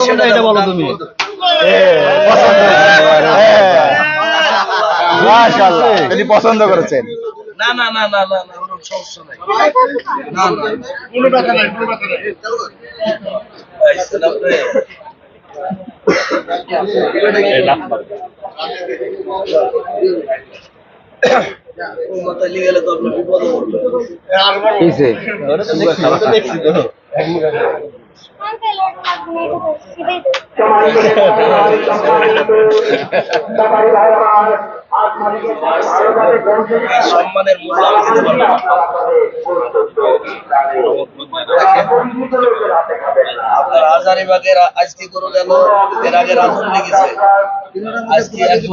সেটা এটা বলো তুমি। মাশাআল্লাহ। তিনি পছন্দ করেছেন। না না না না না সমস্যা নাই। না না। কোনো টাকা নাই কোনো টাকা নাই। আইসেন সম্মানের মূল্য আমি দিতে পারব না। আপনার হাজারিবাগের আজকে করে গেল এর আগে রাজন লেগেছে আজকে একজন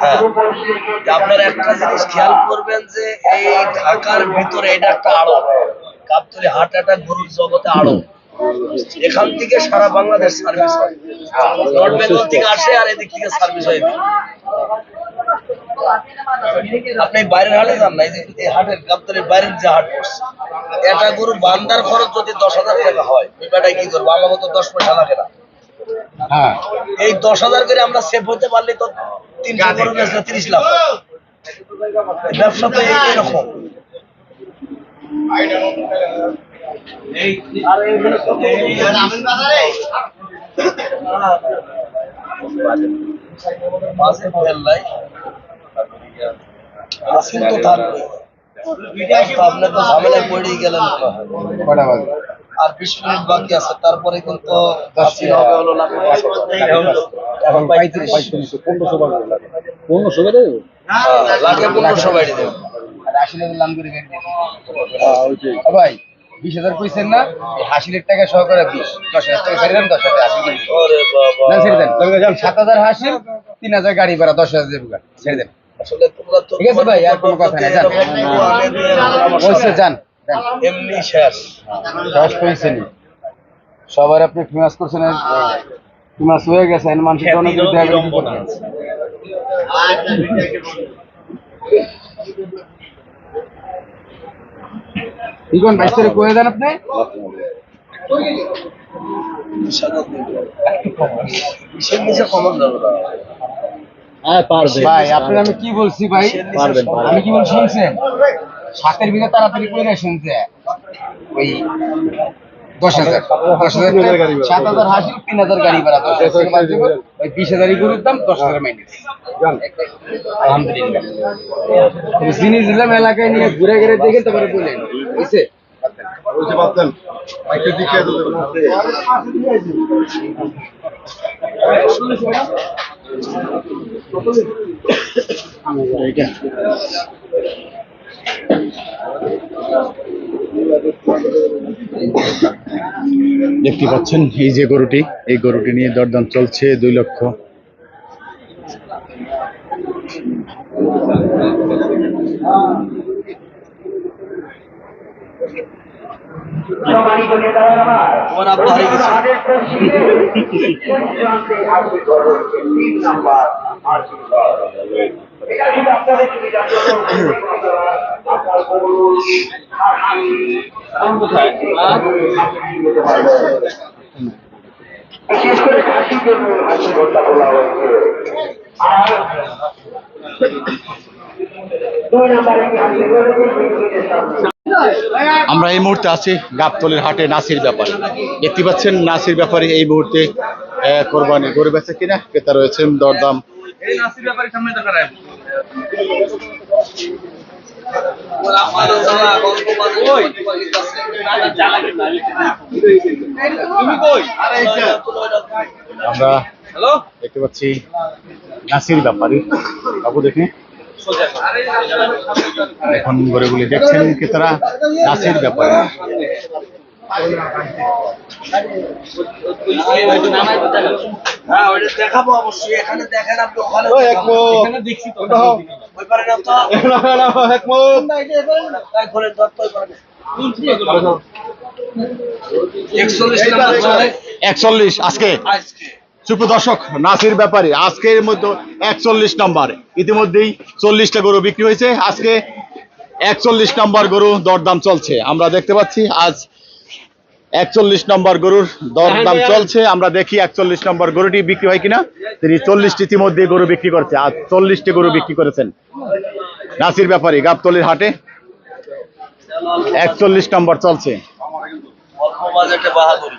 হ্যাঁ। আপনারা একটা জিনিস খেয়াল করবেন যে এই ঢাকার ভিতরে এটা একটা আড়ত। গাবতলি হাট একটা গরুর জগতে আড়ত। এখান থেকে সারা বাংলাদেশ সার্ভিস হয়। নর্থ বেঙ্গল থেকে আসে আর এদিক থেকে সার্ভিস হয়। আপনি বাইরের হাটে যান না এই যে হাটের গাবতলির বাইরের যে হাট করছে এটা গরু বান্দার খরচ যদি দশ হাজার টাকা হয় ওই বেটায় কি করব আমার মতো দশ পয়সা লাগে না হ্যাঁ এই দশ হাজার করে আমরা সেভ হতে পারলে তো তিনশো গরু বেচলে তিরিশ লাখ ব্যবসা তো এই- এরকম মাঝে ফেল আসুন তো থাকবে আপনি তো ঝামেলায় পড়েই গেলেন কটা বাজে? আর বিশ মিনিট বাকি আছে তারপরে কিন্তু হবে হলো এখন পঁয়ত্রিশ। পঁয়ত্রিশ পনেরোশো বাজে পনেরোশো করে দেবো হ্যাঁ, পনেরোশো বাড়ি দেবে। ভাই বিশ হাজার কইছেন না এই টাকা সহকারে বিশ। দশ হাজার টাকা ছেড়ে দেন দশ হাজার হাসি কিনি ওরে বাবা। না ছেড়ে দেন। সাত হাজার হাসিল তিন হাজার গাড়ি ভাড়া দশ হাজার দেবো ছেড়ে দেন। আসলে তোমরা তো ঠিক আছে ভাই, আর কোনো কথা নেই, যান। এরকম আনে দিয়ে আমার বলছে সাথে যান যান। এমনি শেষ। দশ কইছেনি সবার আপনি ফেমাস করছেন? ফেমাস হয়ে অনেক দেখা গেছে কি করবেন? বাইশ তারিখ কয়ে দেন আপনি? কমান যাবে না হ্যাঁ পারবে ভাই আপনার আমি কি বলছি ভাই? পারবেন। আমি কি বল শুনছেন? সাতের ভিতরে তাড়াতাড়ি করে শুনছে ওই দশ হাজার। দশ হাজার সাত হাজার হাসি তিন হাজার গাড়ি ভাড়া দশ হাজার টাকা বাদ দিব, ওই বিশ হাজারই গরুর দাম দশ হাজার মাইনাস আলহামদুলিল্লাহ। জিনিস দিলাম এলাকায় নিয়ে ঘুরে ঘুরে দেখে তারপরে বললেন। বুঝছে? বলতে পারতেন দিকে দেখতে পাচ্ছেন এই যে গরুটি এই গরুটি নিয়ে দরদাম চলছে দুই লক্ষ। তোমার আব্বা হারিয়ে গেছে আমরা এই মুহূর্তে আছি গাবতলির হাটে নাসির ব্যাপারে। দেখতে পাচ্ছেন নাসির ব্যাপারে এই মুহূর্তে কোরবানি। গরু বেচে কিনা? ক্রেতা রয়েছেন দরদাম। আমরা দেখতে পাচ্ছি নাসির ব্যাপারে। বাবু দেখি। এখন গরুগুলি দেখছেন ক্রেতারা নাসির ব্যাপারে। হ্যাঁ দেখাবো অবশ্যই এখানে দেখেন আপনি ওখানে ওই পারে না তো। তাই দত্ত ওই পারে। একচল্লিশ একচল্লিশ আজকে? আজকে। সুপ্র দর্শক নাসির ব্যাপারে আজকের মতো একচল্লিশ নম্বর। ইতিমধ্যেই চল্লিশটা গরু বিক্রি হয়েছে। আজকে একচল্লিশ নম্বর গরু দরদাম চলছে। আমরা দেখতে পাচ্ছি আজ একচল্লিশ নম্বর গরুর দরদাম চলছে। আমরা দেখি একচল্লিশ নম্বর গরুটি বিক্রি হয় কিনা। তিনি চল্লিশটি ইতিমধ্যে গরু বিক্রি করছে। আজ চল্লিশটি গরু বিক্রি করেছেন। নাসির ব্যাপারী গাবতলির হাটে একচল্লিশ নম্বর চলছে। অল্প বাজেটে বাহাদুরি।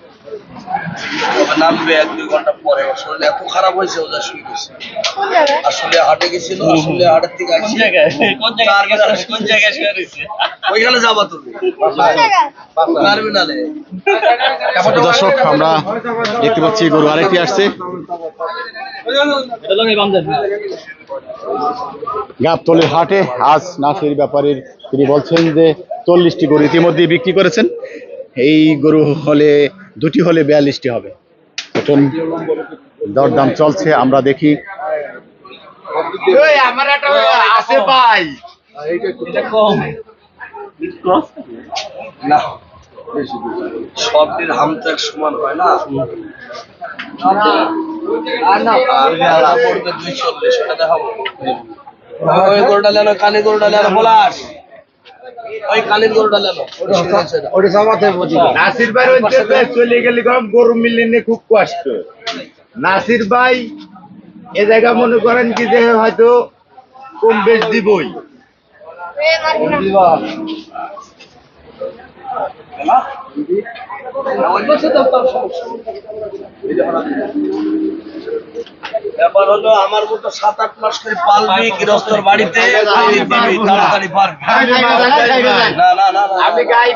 নামবে এক দুই ঘণ্টা পরে। শরীর এত খারাপ হয়েছে শুয়ে গেছে আসলে হাটে গেছিল আসলে হাটের থেকে আসি। কোন জায়গায় শুয়ে রয়েছে ওইখানে যাবা তুমি? টার্মিনালে দর্শক আমরা দেখতে পাচ্ছি গরু আরেকটি আসছে। এটা লাগে গাবতলির হাটে আজ নাসির ব্যাপারীর তিনি বলছেন যে চল্লিশটি গরু ইতিমধ্যে বিক্রি করেছেন। এই গরু হলে দুটি হলে বিয়াল্লিশটি হবে এখন দরদাম চলছে আমরা দেখি আমার একটা আছে ভাই না সবটির হাম সমান হয় না আর দুই চল্লিশ ওটা দেখাবো গরুটা লেনো কানে গরুটা লেনো পলাশ ওই কানের গরুটা লেনো ওটা সমাতে বুঝি নাসির ভাই হচ্ছে চলে গেলে গরম গরু মিলিনে খুব কষ্ট। নাসির ভাই এ জায়গা মনে করেন কি যে হয়তো কম বেশ দিবই। ব্যাপার হলো আমার মতো সাত আট মাস করে পালবি গৃহস্থর বাড়িতে তাড়াতাড়ি পারবি না না না না আমি গাই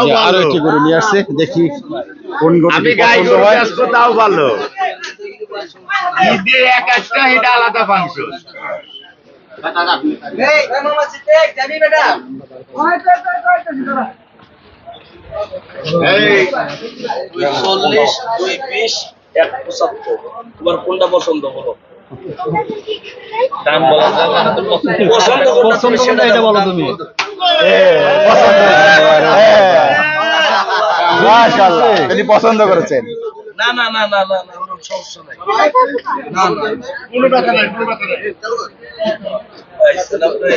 যে আরও একটি গরু নিয়ে আসছে দেখি কোন গরু আমি গাই গরু তাও ভালো ঈদে এক একটা এটা আলাদা ফাংশন এই দুই চল্লিশ দুই বিশ এক পঁচাত্তর তোমার কোনটা পছন্দ বলো দাম বলা না পছন্দ পছন্দ কোনটা তুমি পছন্দ সেটা কোনটা এটা বলো তুমি মাশাআল্লাহ তিনি পছন্দ করেছেন না না না না না না ওরকম সমস্যা নাই না না কোনো ব্যথা নাই কোনো ব্যথা নাই এই সালাম রে।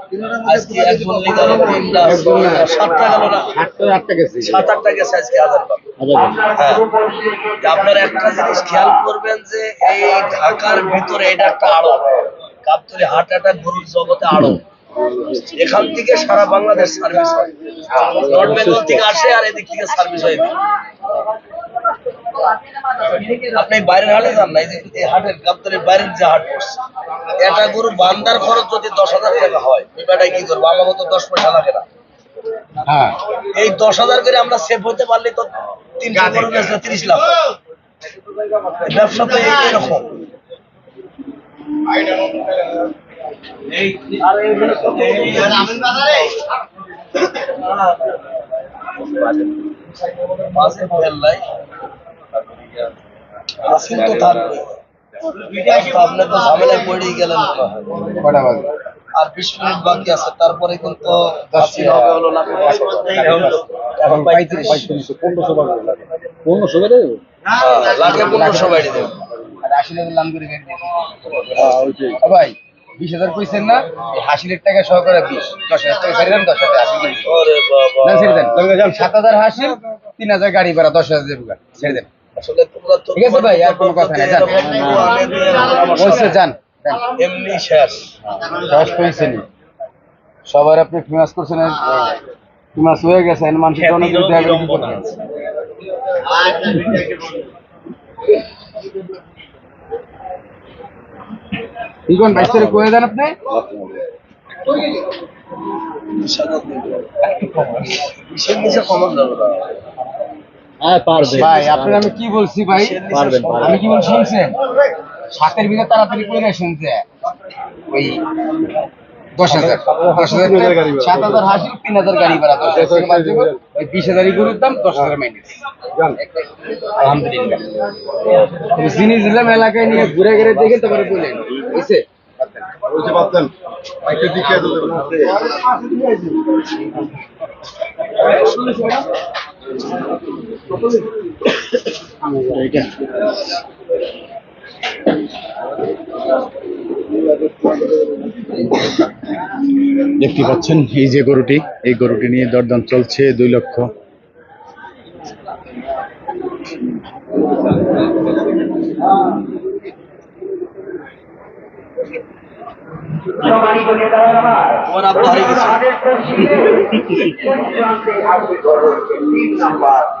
আজকে একজন লিগাল তিনটা সাতটা গেল না সাত আটটা গেছে। আজকে হাজারিবাগ হ্যাঁ। আপনারা একটা জিনিস খেয়াল করবেন যে এই ঢাকার ভিতরে এটা একটা আড়ত। গাবতলি হাট একটা গরুর জগতে আড়ত। এখান থেকে সারা বাংলাদেশ সার্ভিস হয়। নর্থ বেঙ্গল থেকে আসে আর এদিক থেকে সার্ভিস হয়। আপনি বাইরের হাটে যান না এই হাটের গাবতলির বাইরের যে হাট করছে এটা গরু বান্দার খরচ যদি দশ হাজার টাকা হয় ওই বেটায় কি করব? আমার মতো দশ পয়সা লাগে না। হ্যাঁ। এই দশ হাজার করে আমরা সেভ হতে পারলে তো তিন তিরিশ লাখ। ব্যবসা তো এই- এরকম মাঝে আসিল তো থাকবে আপনি তো ঝামেলায় পড়েই গেলেন আর বিশ মিনিট বাকি আছে তারপরে কিন্তু হাজার। পনেরোশো করে দেবো পনেরোশো বাড়ি দেবে আর আশি হাজার লাম করে বের দিয়ে ও ভাই বিশ হাজার কইছেন না? হাসিলের টাকা সহকারে বিশ। দশ হাজার টাকা ছেড়ে দেন দশ হাজার বাবা। না ছেড়ে দেন। সাত হাজার হাসিল তিন হাজার গাড়ি ভাড়া দশ হাজার দেবো ছেড়ে দেন। আসলে তোমরা তো ঠিক আছে ভাই, আর কোনো কথা নাই, বলছে যান যান। এমনি শেষ। দশ কইছেন সবার আপনি ফেমাস করছেন আর তোমার হয়ে গেছে মানুষের কি কোন বাইশ তারিখ কয়ে দেন আপনি। কমন যাবে হ্যাঁ পারবে। ভাই আপনার আমি কি বলছি ভাই? পারবেন। আমি কি বলছি শুনছেন? সাতের ভিতরে তাড়াতাড়ি করে শুনছে ওই দশ হাজার দশ হাজার সাত হাজার হাসিল তিন হাজার গাড়ি ভাড়া। দশ হাজার টাকা ওই বিশ হাজারই গরুর দাম দশ হাজার মাইনাস আলহামদুলিল্লাহ। জিনিস দিলাম এলাকায় নিয়ে ঘুরে ঘুরে দেখে তারপরে বলেন। বুঝছে? বলতে পারতেন একটু দিকে দেখতে পাচ্ছেন এই যে গরুটি এই গরুটি নিয়ে দরদাম চলছে দুই লক্ষ সম্মানিত নেতারা আমার তোমার আব্বা হারিয়ে গেছে। আমাদের পশ্চিমে শেষ প্রান্তে হাসি ঘর হচ্ছে তিন নাম্বার হাসি ঘর। এটা শুধু আপনাদের সুবিধার বলা হচ্ছে আর দুই নাম্বারে